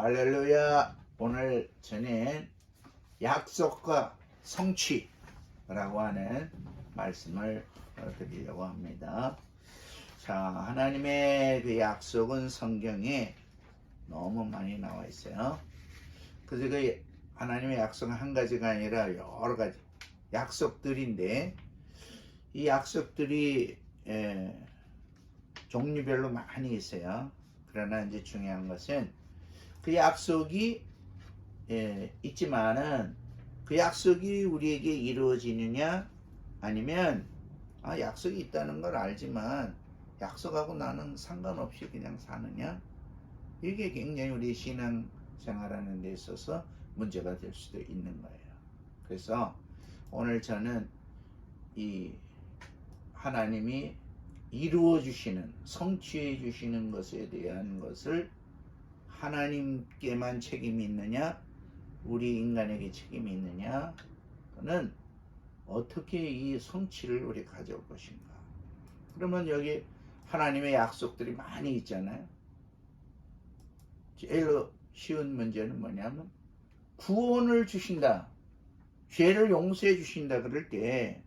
할렐루야. 오늘 저는 약속과 성취라고 하는 말씀을 드리려고 합니다. 자, 하나님의 그 약속은 성경에 너무 많이 나와 있어요. 그래서 그 하나님의 약속은 한 가지가 아니라 여러 가지 약속들인데 이 약속들이 에, 종류별로 많이 있어요. 그러나 이제 중요한 것은 그 약속이 예, 있지만은 그 약속이 우리에게 이루어지느냐 아니면 아 약속이 있다는 걸 알지만 약속하고 나는 상관없이 그냥 사느냐 이게 굉장히 우리 신앙 생활하는 데 있어서 문제가 될 수도 있는 거예요. 그래서 오늘 저는 이 하나님이 이루어 주시는 성취해 주시는 것에 대한 것을 하나님께만 책임이 있느냐? 우리 인간에게 책임이 있느냐? 는 어떻게 이 성취를 우리 가져올 것인가? 그러면 여기 하나님의 약속들이 많이 있잖아요. 제일 쉬운 문제는 뭐냐면 구원을 주신다 죄를 용서해 주신다 그럴 때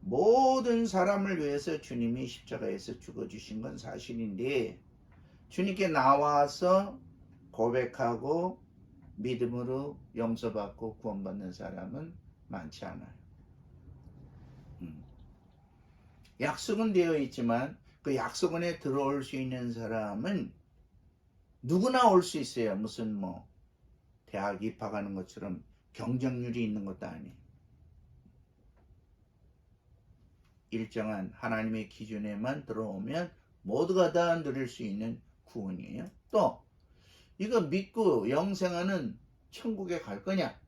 모든 사람을 위해서 주님이 십자가에서 죽어주신 건 사실인데 주님께 나와서 고백하고 믿음으로 용서받고 구원받는 사람은 많지 않아요. 음. 약속은 되어 있지만 그 약속 안에 들어올 수 있는 사람은 누구나 올 수 있어요. 무슨 뭐 대학 입학하는 것처럼 경쟁률이 있는 것도 아니에요. 일정한 하나님의 기준에만 들어오면 모두가 다 누릴 수 있는 구원이에요. 또 이거 믿고 영생하는 천국에 갈 거냐?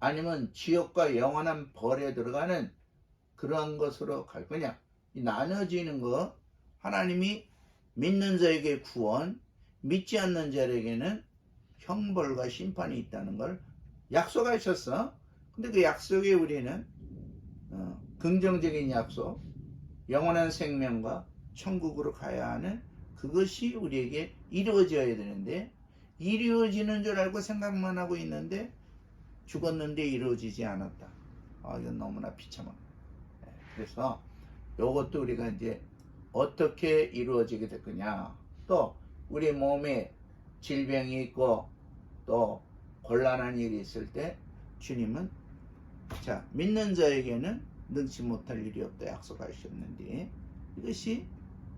아니면 지옥과 영원한 벌에 들어가는 그러한 것으로 갈 거냐? 이 나눠지는 거 하나님이 믿는 자에게 구원, 믿지 않는 자에게는 형벌과 심판이 있다는 걸 약속하셨어. 근데 그 약속에 우리는 어, 긍정적인 약속, 영원한 생명과 천국으로 가야 하는 그것이 우리에게 이루어져야 되는데 이루어지는 줄 알고 생각만 하고 있는데 죽었는데 이루어지지 않았다. 아, 이건 너무나 비참한. 네, 그래서 이것도 우리가 이제 어떻게 이루어지게 될 거냐. 또 우리 몸에 질병이 있고 또 곤란한 일이 있을 때 주님은 자 믿는 자에게는 능치 못할 일이 없다 약속하셨는데 이것이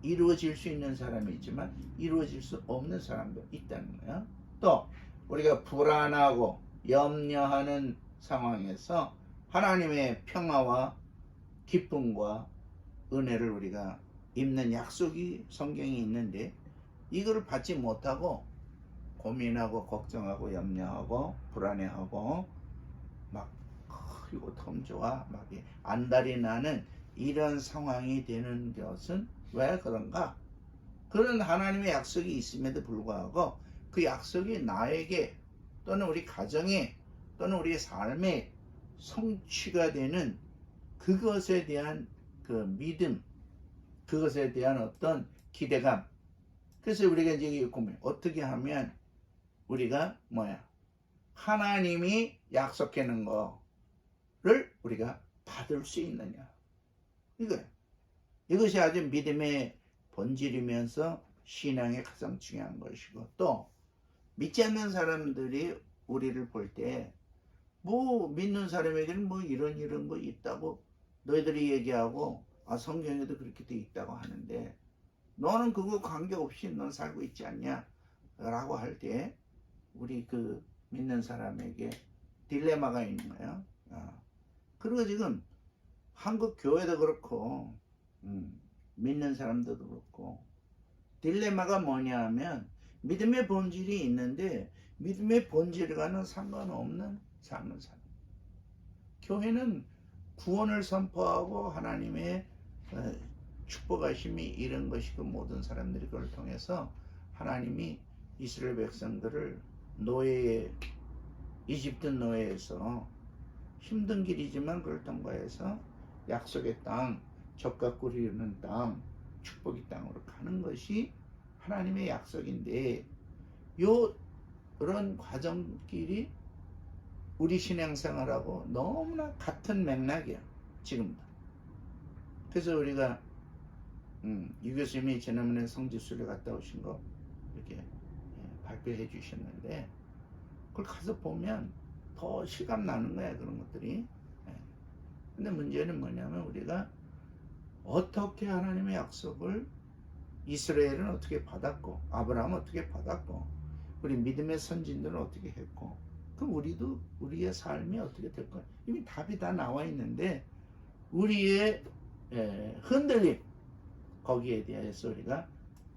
이루어질 수 있는 사람이 있지만 이루어질 수 없는 사람도 있다는 거야. 또 우리가 불안하고 염려하는 상황에서 하나님의 평화와 기쁨과 은혜를 우리가 입는 약속이 성경에 있는데 이거를 받지 못하고 고민하고 걱정하고 염려하고 불안해하고 막 이거 덤 좋아 막 안달이 나는 이런 상황이 되는 것은 왜 그런가? 그런 하나님의 약속이 있음에도 불구하고 그 약속이 나에게 또는 우리 가정에 또는 우리 삶에 성취가 되는 그것에 대한 그 믿음, 그것에 대한 어떤 기대감. 그래서 우리가 이제 고민 어떻게 하면 우리가 뭐야? 하나님이 놓은 거를 우리가 받을 수 있느냐? 이거예요. 이것이 아주 믿음의 본질이면서 신앙의 가장 중요한 것이고 또 믿지 않는 사람들이 우리를 볼 때 뭐 믿는 사람에게는 뭐 이런 이런 거 있다고 너희들이 얘기하고 아 성경에도 그렇게 돼 있다고 하는데 너는 그거 관계없이 넌 살고 있지 않냐 라고 할 때 우리 그 믿는 사람에게 딜레마가 있는 거예요. 어. 그리고 지금 한국 교회도 그렇고 음, 믿는 사람들도 그렇고. 딜레마가 뭐냐 하면 믿음의 본질이 있는데 믿음의 본질과는 상관없는 삶을 사는. 교회는 구원을 선포하고 하나님의 어, 축복하심이 이런 것이고 모든 사람들이 그걸 통해서 하나님이 이스라엘 백성들을 노예의 이집트 노예에서 힘든 길이지만 그걸 통과해서 약속의 땅 적과 꿀이 흐르는 땅 축복의 땅으로 가는 것이 하나님의 약속인데 요 그런 과정끼리 우리 신앙생활하고 너무나 같은 맥락이야 지금도. 그래서 우리가 음, 유 교수님이 지난번에 성지순례 갔다 오신 거 이렇게 예, 발표해 주셨는데 그걸 가서 보면 더 실감 나는 거야 그런 것들이. 예. 근데 문제는 뭐냐면 우리가 어떻게 하나님의 약속을 이스라엘은 어떻게 받았고 아브라함은 어떻게 받았고 우리 믿음의 선진들은 어떻게 했고 그럼 우리도 우리의 삶이 어떻게 될 거야 이미 답이 다 나와 있는데 우리의 에, 흔들림 거기에 대해서 우리가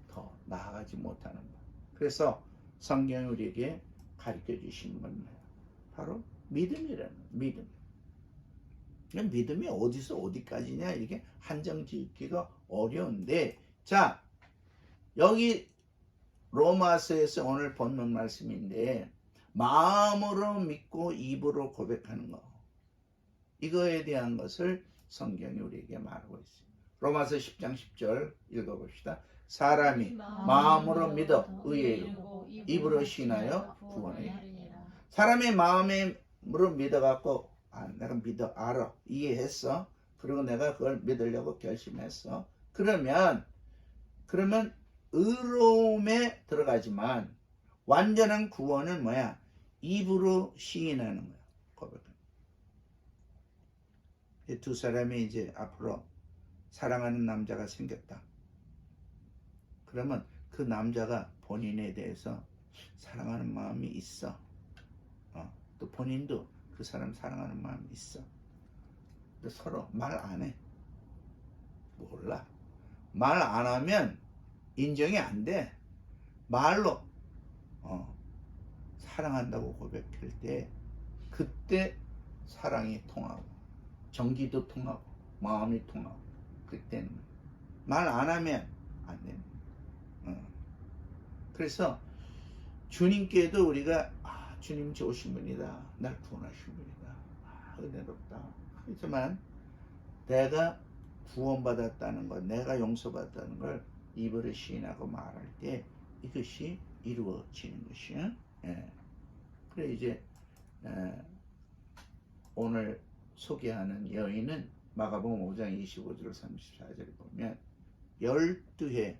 더 나아가지 못하는 것 그래서 성경이 우리에게 가르쳐 건 뭐예요? 바로 믿음이라는. 믿음 그냥 믿음이 어디서 어디까지냐 이렇게 한정 짓기가 어려운데 자 여기 로마서에서 오늘 본문 말씀인데 마음으로 믿고 입으로 고백하는 거 이거에 대한 것을 성경이 우리에게 말하고 있습니다. 로마서 10장 10절 읽어봅시다. 사람이 마음으로 믿어 의에 입으로 신하여 이르리라. 사람이 마음으로 믿어갖고 아, 내가 믿어 알아. 이해했어? 그리고 내가 그걸 믿으려고 결심했어? 그러면 그러면 의로움에 들어가지만 완전한 구원은 뭐야? 입으로 시인하는 거야. 고백하는 거야. 두 사람이 이제 앞으로 사랑하는 남자가 생겼다. 그러면 그 남자가 본인에 대해서 사랑하는 마음이 있어. 어, 또 본인도 그 사람 사랑하는 마음이 있어. 근데 서로 말 안 해. 몰라. 말 안 하면 인정이 안 돼. 말로 어, 사랑한다고 고백할 때 그때 사랑이 통하고 정기도 통하고 마음이 통하고 그때는 말 안 하면 안 돼. 어. 그래서 주님께도 우리가 아, 주님 좋으신 분이다. 날 구원하신 분이다. 아, 은혜롭다. 하지만 내가 구원받았다는 것, 내가 용서받았다는 걸 입으로 시인하고 말할 때 이것이 이루어지는 것이야. 예. 그래 이제 에, 오늘 소개하는 여인은 마가복음 5장 25절 34절을 보면 12해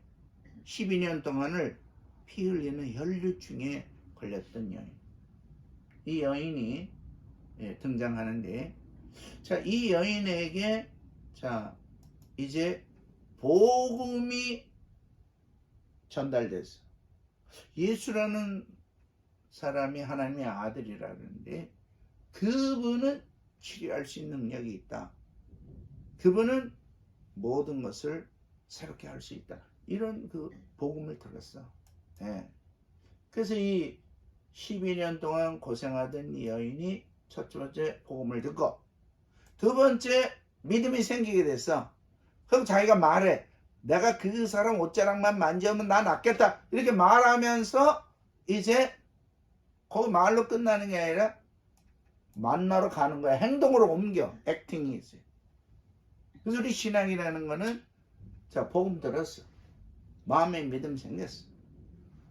12년 동안을 피 흘리는 혈류증에 걸렸던 여인. 이 여인이 예, 등장하는데, 자, 이 여인에게, 자, 이제 복음이 전달됐어. 예수라는 사람이 하나님의 아들이라는데, 그분은 치료할 수 있는 능력이 있다. 그분은 모든 것을 새롭게 할 수 있다. 이런 그 복음을 들었어. 예. 그래서 이 12년 동안 고생하던 이 여인이 첫 번째 복음을 듣고 두 번째 믿음이 생기게 됐어. 그럼 자기가 말해. 내가 그 사람 옷자락만 만지면 나 낫겠다. 이렇게 말하면서 이제 거기 말로 끝나는 게 아니라 만나러 가는 거야. 행동으로 옮겨. 액팅이 있어요. 그래서 우리 신앙이라는 거는 자, 복음 들었어. 마음에 믿음 생겼어.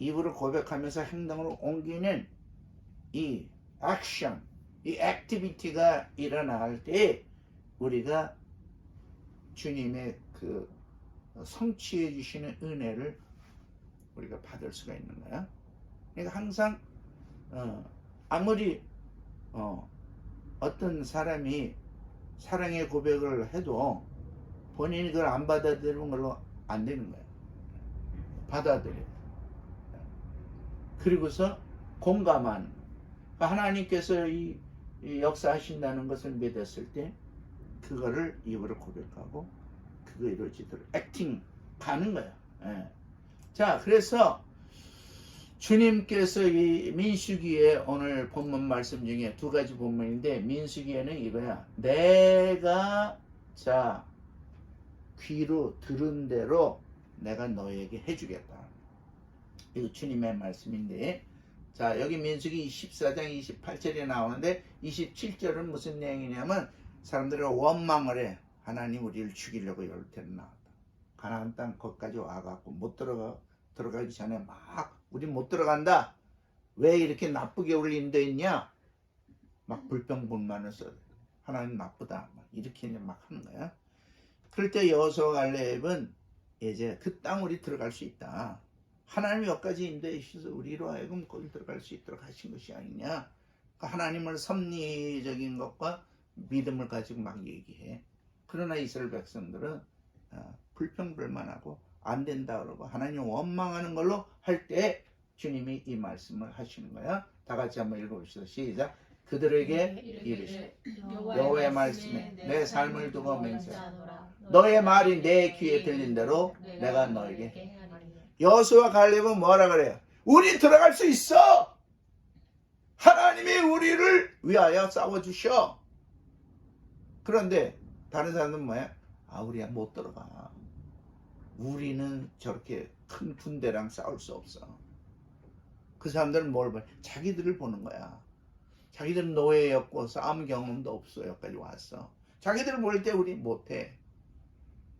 입으로 고백하면서 행동으로 옮기는 이 액션, 이 액티비티가 일어날 때 우리가 주님의 그 성취해 주시는 은혜를 우리가 받을 수가 있는 거야. 그러니까 항상 어, 아무리 어, 어떤 사람이 사랑의 고백을 해도 본인이 그걸 안 받아들이는 걸로 안 되는 거야. 받아들여. 그리고서 거. 그러니까 하나님께서 이, 이 역사하신다는 것을 믿었을 때 그거를 입으로 고백하고 그거 이루어지도록 액팅 가는 거야. 예. 자, 그래서 주님께서 이 민수기에 오늘 본문 말씀 중에 두 가지 본문인데 민수기에는 이거야. 내가 자 귀로 들은 대로 내가 너에게 해주겠다. 이거 주님의 말씀인데 자 여기 민수기 14장 28절에 나오는데 27절은 무슨 내용이냐면 사람들이 원망을 해 하나님 우리를 죽이려고 열태를 나왔다 가나안 땅 거기까지 와갖고 못 들어가 들어가기 전에 막 우리 못 들어간다 왜 이렇게 나쁘게 우리 인도했냐? 막 불평불만을 써. 하나님 나쁘다. 막 이렇게 막 하는 거야. 그럴 때 여호수아 갈렙은 이제 그 땅 우리 들어갈 수 있다. 하나님이 여기까지 인도해 주셔서 우리로 하여금 거기 들어갈 수 있도록 하신 것이 아니냐. 그 하나님을 섭리적인 것과 믿음을 가지고 막 얘기해. 그러나 이스라엘 백성들은 어, 불평불만하고 안 된다 그러고 하나님 원망하는 걸로 할 때 주님이 이 말씀을 하시는 거야. 다 같이 한번 읽어봅시다. 시작. 그들에게 이르시되 여호와의 말씀에 내 삶을 두고 맹세하노라. 너의 말이 내 귀에 들린 대로 내가 너에게 여수와 갈렙은 뭐라 그래요? 우리 들어갈 수 있어. 하나님이 우리를 위하여 싸워 주셔. 그런데 다른 사람들은 뭐야? 아 우리야 못 들어가. 우리는 저렇게 큰 군대랑 싸울 수 없어. 그 사람들은 뭘 봐? 자기들을 보는 거야. 자기들은 노예였고 싸움 경험도 없어 여기까지 왔어. 자기들 볼때 우리 못해.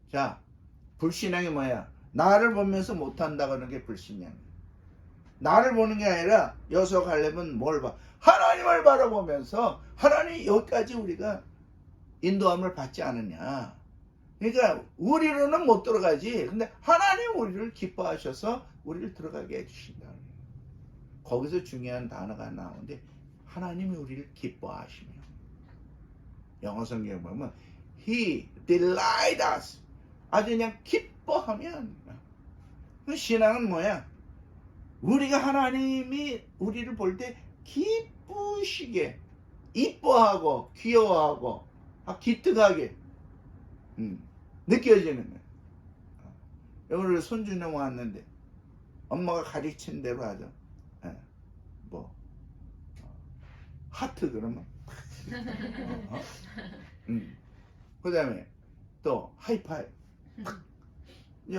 자, 불신앙이 뭐야? 나를 보면서 못한다 그러는 게 불신앙. 나를 보는 게 아니라 여서 갈렙은 뭘 봐? 하나님을 바라보면서 하나님 여기까지 우리가 인도함을 받지 않느냐. 그러니까 우리로는 못 들어가지. 근데 하나님 우리를 기뻐하셔서 우리를 들어가게 해주신다. 거기서 중요한 단어가 나오는데 하나님이 우리를 기뻐하시며 영어 성경에 보면 He delight us 아주 그냥 기뻐하면 그 신앙은 뭐야? 우리가 하나님이 우리를 볼 때 기쁘시게 이뻐하고 귀여워하고 아, 기특하게 음, 느껴지는 거야. 오늘 손주놈 왔는데 엄마가 가르친 대로 하죠. 예, 뭐 하트 그러면 어? 음. 그 다음에 또 하이파이 이제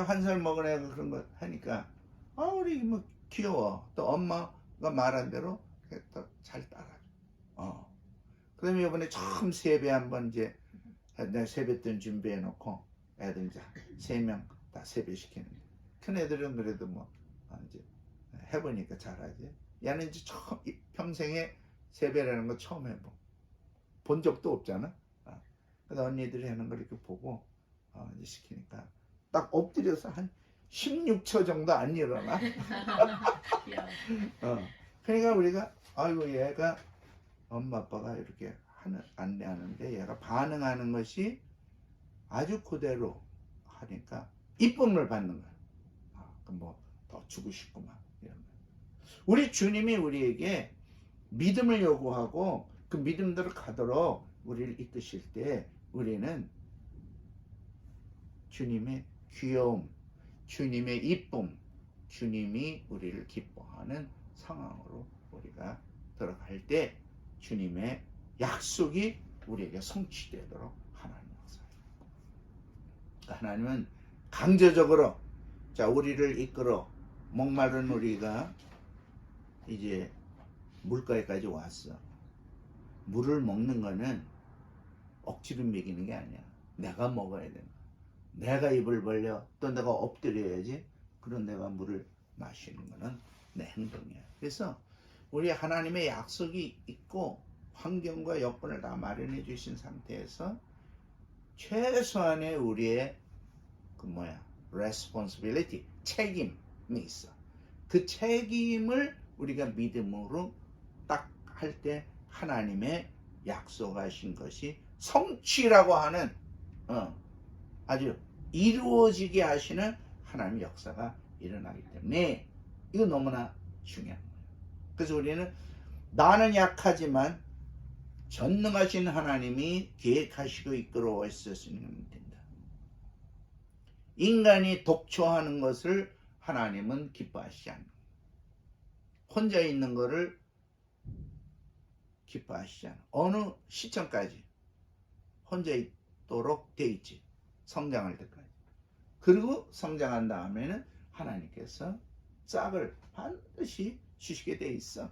한 살 먹은 애가 그런 거 하니까 아 우리 뭐 귀여워. 또 엄마가 말한 대로 또잘 따라 어. 그다음에 이번에 처음 세배 한번 이제 내 세배 때 준비해 놓고 애들 이제 세 명 다 세배 시키는데 큰 애들은 그래도 뭐 아, 이제 해보니까 잘하지. 얘는 이제 처음 이- 평생에 세배라는 거 처음 해보. 본 적도 없잖아. 아, 그래서 언니들이 하는 걸 이렇게 보고 어, 이제 시키니까 딱 엎드려서 한 16초 정도 안 일어나 어. 그러니까 우리가 아이고 얘가 엄마 아빠가 이렇게 하는 안내하는데 얘가 반응하는 것이 아주 그대로 하니까 이쁨을 받는 거야. 아, 뭐더 주고 싶구만 이런 거. 우리 주님이 우리에게 믿음을 요구하고 그 믿음대로 가도록 우리를 이끄실 때 우리는 주님의 귀여움, 주님의 이쁨, 주님이 우리를 기뻐하는 상황으로 우리가 들어갈 때 주님의 약속이 우리에게 성취되도록 하나님 역사해요. 하나님은 강제적으로 자 우리를 이끌어 목마른 우리가 이제 물가에까지 왔어. 물을 먹는 거는 억지로 먹이는 게 아니야. 내가 먹어야 거야. 내가 입을 벌려 또 내가 엎드려야지. 그런 내가 물을 마시는 거는 내 행동이야. 그래서 우리 하나님의 약속이 있고 환경과 여건을 다 마련해 주신 상태에서 최소한의 우리의 그 뭐야 responsibility 책임이 있어. 그 책임을 우리가 믿음으로 딱 할 때 하나님의 약속하신 것이 성취라고 하는 어, 아주 이루어지게 하시는 하나님의 역사가 일어나기 때문에 이거 너무나 중요한 거예요. 그래서 우리는 나는 약하지만 전능하신 하나님이 계획하시고 이끌어 있었으면 된다. 인간이 독초하는 것을 하나님은 기뻐하시지 않는. 혼자 있는 것을 기뻐하시지 않아. 어느 시점까지 혼자 있도록 돼 있지. 성장할 때까지. 그리고 성장한 다음에는 하나님께서 싹을 반드시 주시게 돼 있어.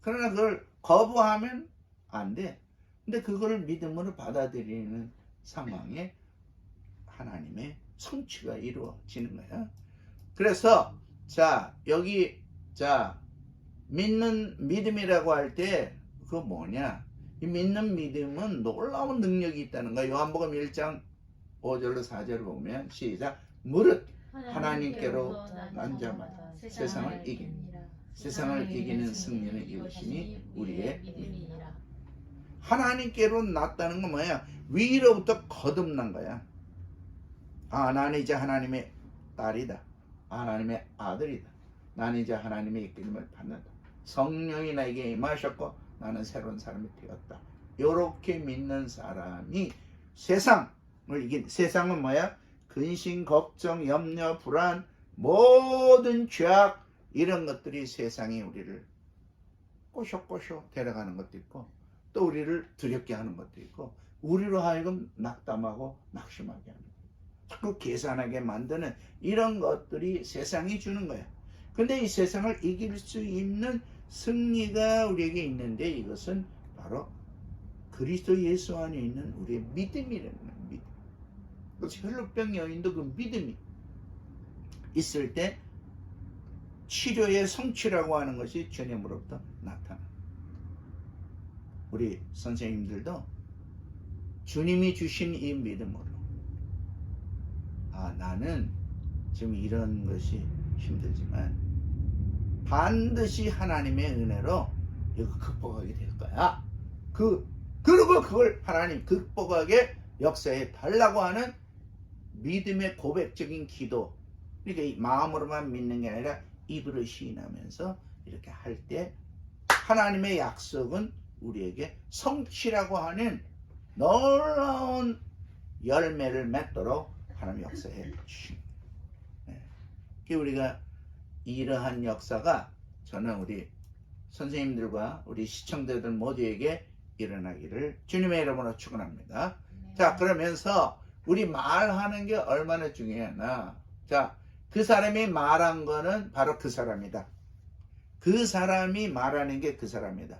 그러나 그걸 거부하면 안 돼. 근데 그거를 믿음으로 받아들이는 상황에 하나님의 성취가 이루어지는 거야. 그래서 자 여기 자 믿는 믿음이라고 할 때 그거 뭐냐? 이 믿는 믿음은 놀라운 능력이 있다는 거야. 요한복음 1장 5절로 4절을 보면 시작 무릇 하나님께로 난 자마다 세상을 이깁니다. 세상을 이기는 승리는 이것이니 우리의 믿음이라. 하나님께로 났다는 건 뭐야? 위로부터 거듭난 거야. 아, 나는 이제 하나님의 딸이다. 하나님의 아들이다. 나는 이제 하나님의 이끌림을 받는다. 성령이 나에게 임하셨고 나는 새로운 사람이 되었다. 이렇게 믿는 사람이 세상을 이긴 세상은 뭐야? 근심, 걱정, 염려, 불안, 모든 죄악 이런 것들이 세상이 우리를 꼬쇼꼬쇼 데려가는 것도 있고 또 우리를 두렵게 하는 것도 있고 우리로 하여금 낙담하고 낙심하게 하는. 자꾸 계산하게 만드는 이런 것들이 세상이 주는 거야. 근데 이 세상을 이길 수 있는 승리가 우리에게 있는데 이것은 바로 그리스도 예수 안에 있는 우리의 믿음이라는 거예요. 그래서 혈루병 여인도 그 믿음이 있을 때 치료의 성취라고 하는 것이 주님으로부터 나타나. 우리 선생님들도 주님이 주신 이 믿음으로 아 나는 지금 이런 것이 힘들지만 반드시 하나님의 은혜로 이거 극복하게 될 거야. 그 그리고 그걸 하나님 극복하게 역사에 달라고 하는 믿음의 고백적인 기도. 그러니까 이 마음으로만 믿는 게 아니라 입으로 시인하면서 이렇게 할 때 하나님의 약속은 우리에게 성취라고 하는 놀라운 열매를 맺도록 하나님 역사해 거예요. 네. 우리가 이러한 역사가 저는 우리 선생님들과 우리 시청자들 모두에게 일어나기를 주님의 이름으로 축원합니다. 자 그러면서 우리 말하는 게 얼마나 중요하나 자 그 사람이 말한 거는 바로 그 사람이다. 그 사람이 말하는 게 그 사람이다.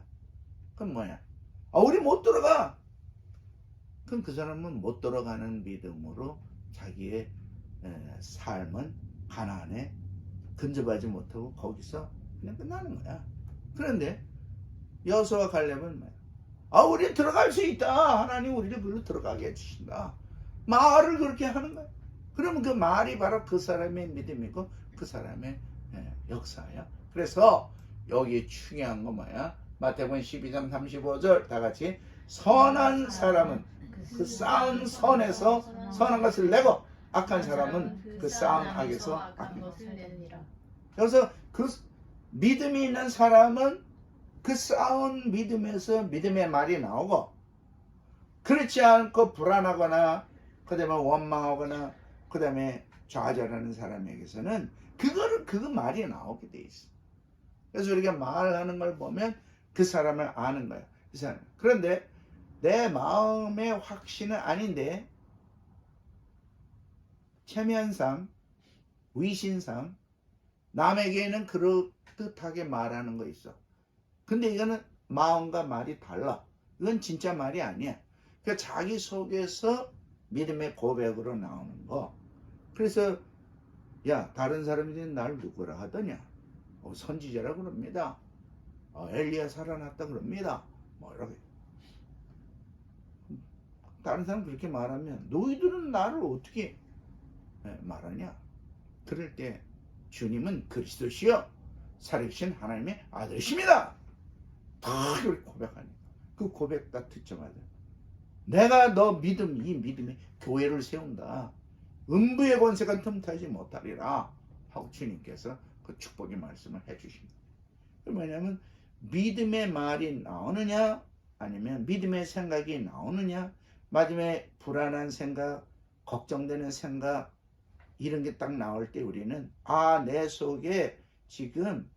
그럼 뭐야? 아, 우리 못 들어가. 그럼 그 사람은 못 들어가는 믿음으로 자기의 에, 삶은 가난에 근접하지 못하고 거기서 그냥 끝나는 거야. 그런데 여호수와 갈렙은 뭐야? 아, 우리 들어갈 수 있다. 하나님 우리를 불러 들어가게 해주신다. 말을 그렇게 하는 거야. 그러면 그 말이 바로 그 사람의 믿음이고 그 사람의 예, 역사야. 그래서 여기 중요한 건 뭐야? 마태복음 12장 35절 다 같이 선한 사람은 그 쌓은 선에서 선한 것을 내고 악한 사람은 그 쌓은 악에서 악한 것을 내니라. 그래서 그 믿음이 있는 사람은 그 쌓은 믿음에서 믿음의 말이 나오고 그렇지 않고 불안하거나 그 다음에 원망하거나 그 다음에 좌절하는 사람에게서는 그거를 그 말이 나오게 돼 있어. 그래서 우리가 말하는 걸 보면 그 사람을 아는 거야. 그 사람. 그런데 내 마음의 확신은 아닌데 체면상 위신상 남에게는 그렇듯하게 말하는 거 있어. 근데 이거는 마음과 말이 달라. 이건 진짜 말이 아니야. 그 자기 속에서 믿음의 고백으로 나오는 거. 그래서 야 다른 사람들이 날 누구라 하더냐? 어, 선지자라 그럽니다. 어, 엘리야 살아났다 그럽니다. 뭐 이렇게 다른 사람 그렇게 말하면 너희들은 나를 어떻게 예, 말하냐? 그럴 때 주님은 그리스도시여 살아계신 하나님의 아들이십니다. 다 그렇게 고백하니까 그 고백과 듣자마자 내가 너 믿음 이 믿음에 교회를 세운다. 음부의 권세가 틈타지 못하리라 하고 주님께서 그 축복의 말씀을 해주십니다. 뭐냐면 믿음의 말이 나오느냐 아니면 믿음의 생각이 나오느냐 마지막에 불안한 생각 걱정되는 생각 이런 게 딱 나올 때 우리는 아 내 속에 지금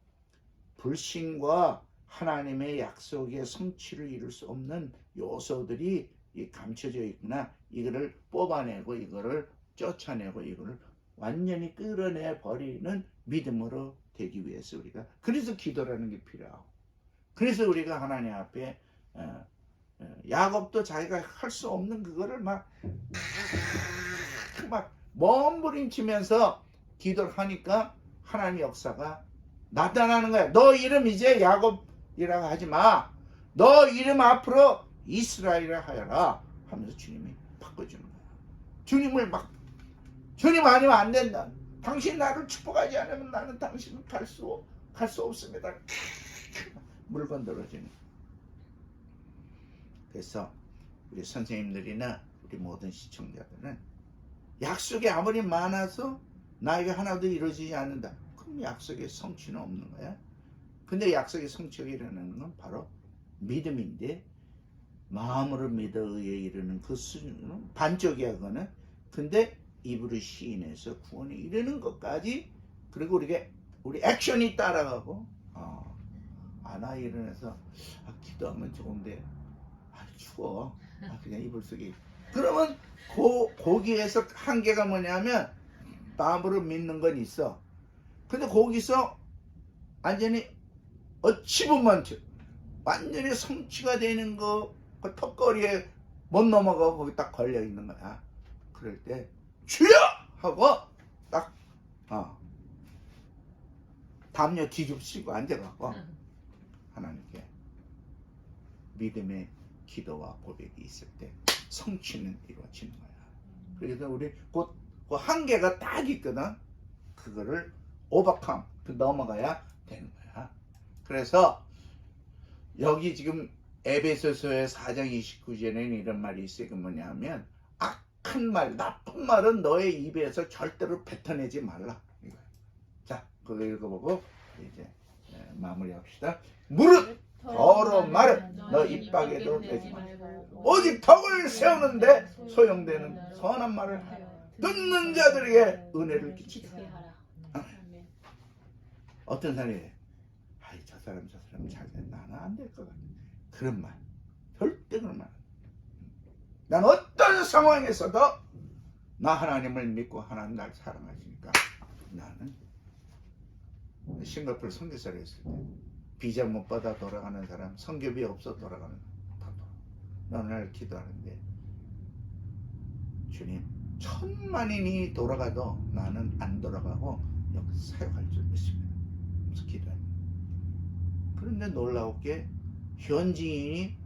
불신과 하나님의 약속의 성취를 이룰 수 없는 요소들이 이 감춰져 있구나 이거를 뽑아내고 이거를 쫓아내고 이거를 완전히 끌어내 버리는 믿음으로 되기 위해서 우리가 그래서 기도라는 게 필요하고 그래서 우리가 하나님 앞에 어, 어, 야곱도 자기가 할 수 없는 그거를 막 막 몸부림치면서 기도를 하니까 하나님 역사가 나타나는 거야. 너 이름 이제 야곱이라고 하지 마. 너 이름 앞으로 이스라엘이라 하여라. 하면서 주님이 바꿔주는 거야. 주님을 막 주님 아니면 안 된다. 당신 나를 축복하지 않으면 나는 당신을 갈수 갈 수 없습니다. 물건 들어주는. 그래서 우리 선생님들이나 우리 모든 시청자들은 약속이 아무리 많아서 나에게 하나도 이루어지지 않는다. 그럼 약속의 성취는 없는 거야. 근데 약속의 성취가 일어나는 건 바로 믿음인데 마음으로 믿어 의에 이르는 그 수준은 반쪽이야 그거는. 근데 입으로 시인해서 구원에 이르는 것까지 그리고 우리가 우리 액션이 따라가고 어, 아나 일어나서 아, 기도하면 좋은데 아 추워 아, 그냥 이불 속에 그러면 고, 거기에서 한계가 뭐냐면 마음으로 믿는 건 있어 근데 거기서 완전히 어치브먼트 완전히 성취가 되는 거, 그 턱걸이에 못 넘어가고 거기 딱 걸려 있는 거야. 그럴 때 주여 하고 딱 어, 담요 뒤집시고 앉아갖고 하나님께 믿음의 기도와 고백이 있을 때 성취는 이루어지는 거야. 그래서 우리 곧 그 한계가 딱 있거든. 그거를 오버컴 그 넘어가야 되는 거야. 그래서 여기 지금 에베소서의 4장 29절에는 이런 말이 있어요. 그 뭐냐면 악한 말, 나쁜 말은 너의 입에서 절대로 뱉어내지 말라. 자, 그거 읽어보고 이제 네, 마무리합시다. 무릇 더러운 말은 너 입밖에도 내지 말고 오직 덕을 세우는데 소용되는 선한 말을 듣는 자들에게 은혜를 끼치라. 어떤 사람이 아이 저 사람 저 사람 잘 돼. 나는 안 될 것 같아. 그런 말 절대 그런 말. 난 어떤 상황에서도 나 하나님을 믿고 하나님 날 사랑하시니까 나는 싱가포르 선교사를 했을 때 비자 못 받아 돌아가는 사람 성교비 없어 돌아가는 사람 다 돌아. 나날 기도하는데 주님 천만인이 돌아가도 나는 안 돌아가고 여기 사역할 줄 믿습니다. 그래서 기도합니다. 그런데 놀라웠게 현지인이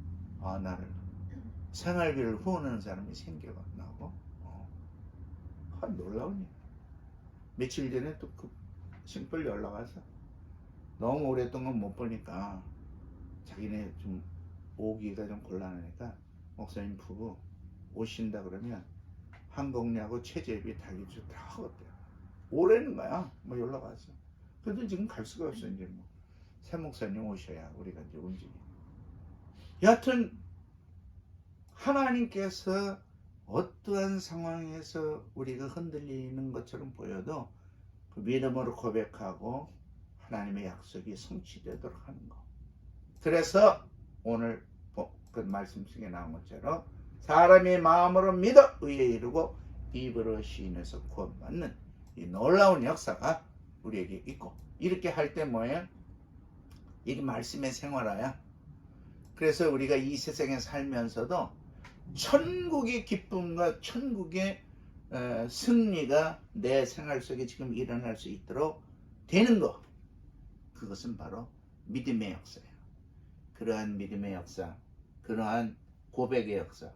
아 나를 생활비를 후원하는 사람이 생겨나고 어. 아, 놀라운 일. 며칠 전에 또그 심플 연락 와서 너무 오랫동안 못 보니까 자기네 좀 오기가 좀 곤란하니까 목사님 부부 오신다 그러면 항공료하고 체제비 달기주 다 하겠대요. 오래는 거야. 뭐 연락 왔어. 그래도 지금 갈 수가 없어 이제 뭐. 새 목사님 오셔야 우리가 이제 움직여. 여하튼 하나님께서 어떠한 상황에서 우리가 흔들리는 것처럼 보여도 그 믿음으로 고백하고 하나님의 약속이 성취되도록 하는 거. 그래서 오늘 보- 그 말씀 중에 나온 것처럼 사람이 마음으로 믿어 의에 이르고 입으로 시인해서 구원받는 이 놀라운 역사가 우리에게 있고 이렇게 할 때 뭐예요? 이게 말씀의 생활화야. 그래서 우리가 이 세상에 살면서도 천국의 기쁨과 천국의 어, 승리가 내 생활 속에 지금 일어날 수 있도록 되는 것. 그것은 바로 믿음의 역사예요. 그러한 믿음의 역사, 그러한 고백의 역사,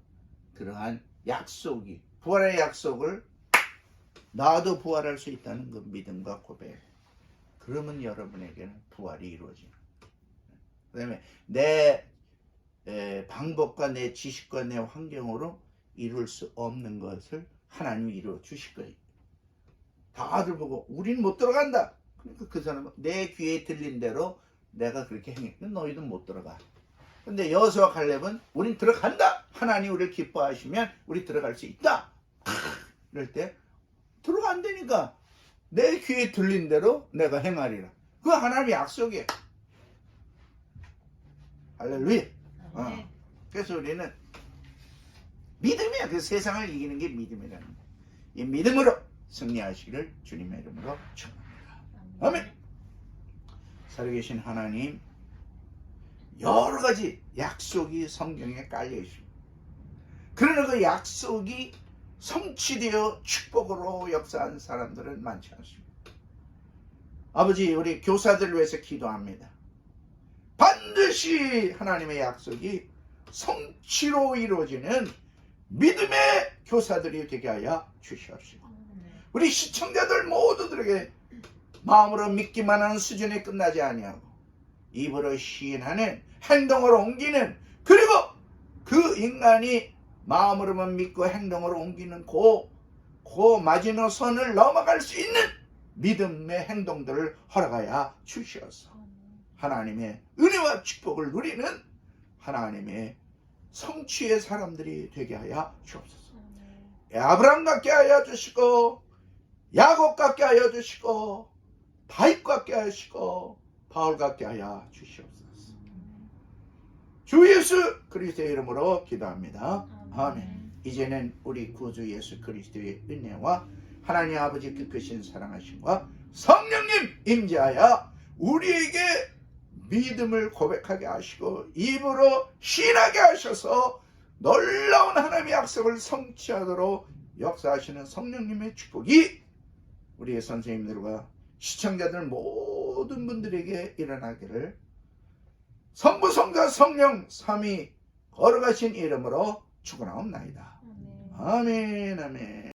그러한 약속이, 부활의 약속을 나도 부활할 수 있다는 그 믿음과 고백. 그러면 여러분에게는 부활이 이루어집니다. 그 다음에 내 에, 방법과 내 지식과 내 환경으로 이룰 수 없는 것을 하나님이 이루어 주실 거예요. 다들 보고 우린 못 들어간다. 그러니까 그 사람은 내 귀에 들린 대로 내가 그렇게 행했는데 너희도 못 들어가. 근데 여호수아 갈렙은 우린 들어간다. 하나님 우리를 기뻐하시면 우리 들어갈 수 있다. 이럴 때 들어간다니까 내 귀에 들린 대로 내가 행하리라. 그 하나님의 약속이에요. 할렐루야. 어. 그래서 우리는 믿음이야. 그 세상을 이기는 게 믿음이라는 거야. 이 믿음으로 승리하시기를 주님의 이름으로 축원합니다. 아멘. 살아계신 하나님 여러 가지 약속이 성경에 깔려 있습니다. 그러나 그 약속이 성취되어 축복으로 역사한 사람들은 많지 않습니다. 아버지 우리 교사들을 위해서 기도합니다. 반드시 하나님의 약속이 성취로 이루어지는 믿음의 교사들이 되게 하여 주시옵시고 우리 시청자들 모두들에게 마음으로 믿기만 하는 수준에 끝나지 아니하고 입으로 시인하는 행동으로 옮기는 그리고 그 인간이 마음으로만 믿고 행동으로 옮기는 그, 그 마지노선을 넘어갈 수 있는 믿음의 행동들을 허락하여 주시옵소서. 하나님의 은혜와 축복을 누리는 하나님의 성취의 사람들이 되게 하여 주옵소서. 아브라함 같게 하여 주시고 야곱 같게 하여 주시고 다윗 같게 하시고 바울 같게 하여 주시옵소서. 주 예수 그리스도의 이름으로 기도합니다. 아멘. 이제는 우리 구주 예수 그리스도의 은혜와 하나님 아버지 그 크신 사랑하심과 성령님 임재하여 우리에게 믿음을 고백하게 하시고 입으로 신하게 하셔서 놀라운 하나님의 약속을 성취하도록 역사하시는 성령님의 축복이 우리의 선생님들과 시청자들 모든 분들에게 일어나기를 성부 성자 성령 삼위 걸어가신 이름으로 축원하옵나이다. 아멘 아멘